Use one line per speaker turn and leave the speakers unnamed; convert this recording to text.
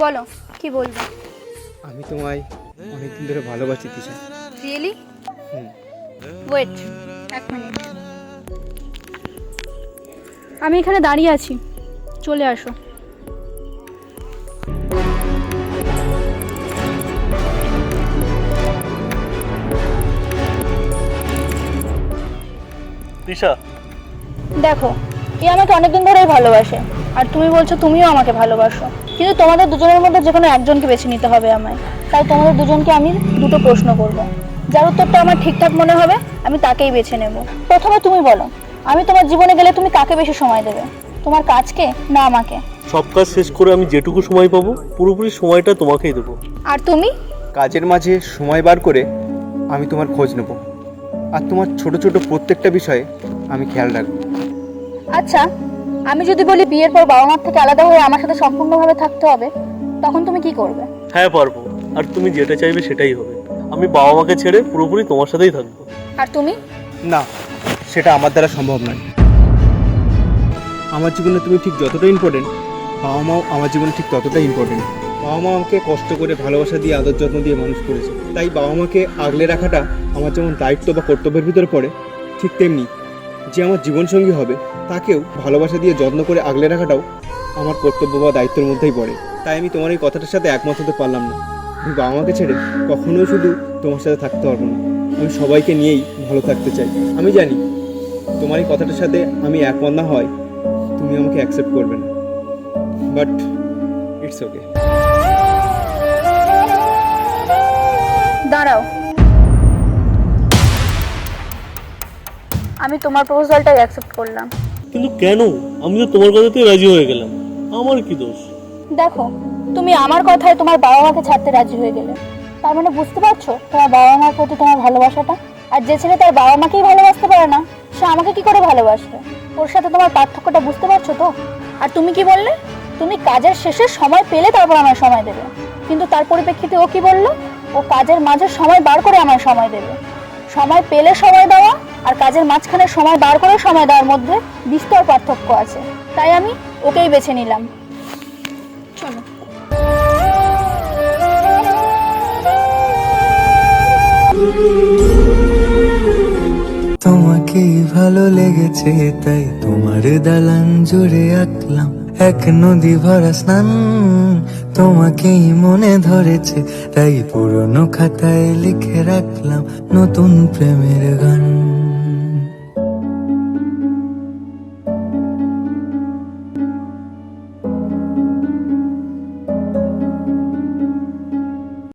বলো কি বলব?
আমি তোমায় অনেকদিন ধরে ভালোবাসি তিশা।
Really
hmm.
ওয়েট এক মিনিট আমি এখানে দাঁড়িয়ে আছি। চলে আসো।
দিশা
দেখো এ আমাকে অনেকদিন ধরেই ভালোবাসে। আর তুমি বলছো তুমিও আমাকে ভালোবাসো। কিন্তু তোমাদের দুজনের মধ্যে যে কোনো একজনকে বেছে নিতে হবে আমায়। তাই তোমাদের দুজনকে আমি দুটো প্রশ্ন করব। যার উত্তরটা আমার ঠিকঠাক মনে হবে আমি তাকেই বেছে নেব। প্রথমে তুমি বলো আমি তোমার জীবনে গেলে তুমি কাকে বেশি সময় দেবে? তোমার কাজকে না আমাকে?
সব কাজ শেষ করে আমি যেটুকু সময় পাবো পুরোপুরি সময়টা তোমাকেই দেবো।
আর তুমি?
কাজের মাঝে সময় বার করে আমি তোমার খোঁজ নেব। আর তোমার ছোট ছোট প্রত্যেকটা বিষয়ে আমি খেয়াল রাখব।
আচ্ছা আমি যদি বলি বিয়ের পর বাবা মার থেকে আলাদা হয়ে আমার সাথে সম্পূর্ণভাবে থাকতে হবে তখন তুমি কি করবে?
হ্যাঁ পারব। আর তুমি যেটা চাইবে সেটাই হবে। আমি বাবা মাকে ছেড়ে পুরোপুরি তোমার সাথেই থাকব।
আর তুমি?
না সেটা আমার দ্বারা সম্ভব নয়। আমার জীবনে তুমি ঠিক যতটা ইম্পর্টেন্ট বাবা মাও আমার জীবনে ঠিক ততটাই ইম্পর্টেন্ট বাবা মা আমাকে কষ্ট করে ভালোবাসা দিয়ে আদর যত্ন দিয়ে মানুষ করেছে। তাই বাবা মাকে আগলে রাখাটা আমার যেমন দায়িত্ব বা কর্তব্যের ভিতরে পড়ে ঠিক তেমনি যে আমার জীবনসঙ্গী হবে, তাকেও ভালোবাসা দিয়ে যত্ন করে আগলে রাখাটাও আমার কর্তব্য বা দায়িত্বের মধ্যেই পড়ে। তাই আমি তোমার এই কথাটার সাথে একমত হতে পারলাম না। আমি বাবা মাকে ছেড়ে কখনোই শুধু তোমার সাথে থাকতে পারব না। আমি সবাইকে নিয়েই ভালো থাকতে চাই। আমি জানি তোমার এই কথাটার সাথে আমি একমত না হয়, তুমি আমাকে অ্যাকসেপ্ট করবে না। বাট ইটস ওকে
আমি তোমার প্রপোজালটাই অ্যাকসেপ্ট করলাম।
কিন্তু কেন? আমি তো তোমার কথাতেই রাজি হয়ে গেলাম। আমার কি দোষ?
দেখো তুমি আমার কথায় তোমার বাবা মাকে ছাড়তে রাজি হয়ে গেলে। তার মানে বুঝতে পারছ তোমার বাবা মার প্রতি তোমার ভালোবাসাটা? আর যে ছেলে তার বাবা মাকেই ভালোবাসতে পারে না সে আমাকে কি করে ভালোবাসবে? ওর সাথে তোমার পার্থক্যটা বুঝতে পারছ তো? আর তুমি কি বললে? তুমি কাজের শেষে সময় পেলে তারপর আমার সময় দেবে। কিন্তু তার পরিপ্রেক্ষিতে ও কি বলল? ও কাজের মাঝে সময় বার করে আমার সময় দেবে। সময় পেলে সময় দেওয়া আর কাজের মাঝখানে সময় বার করে সময় দেওয়ার মধ্যে বিস্তর পার্থক্য আছে। তাই আমি ওকেই বেছে নিলাম। চলো।
তোমাকেই ভালো লেগেছে, তাই তোমার দালান জুড়ে আঁকলাম। এক নদী ভরা স্নান তোমাকেই মনে ধরেছে, তাই পুরনো খাতায় লিখে রাখলাম নতুন প্রেমের গান।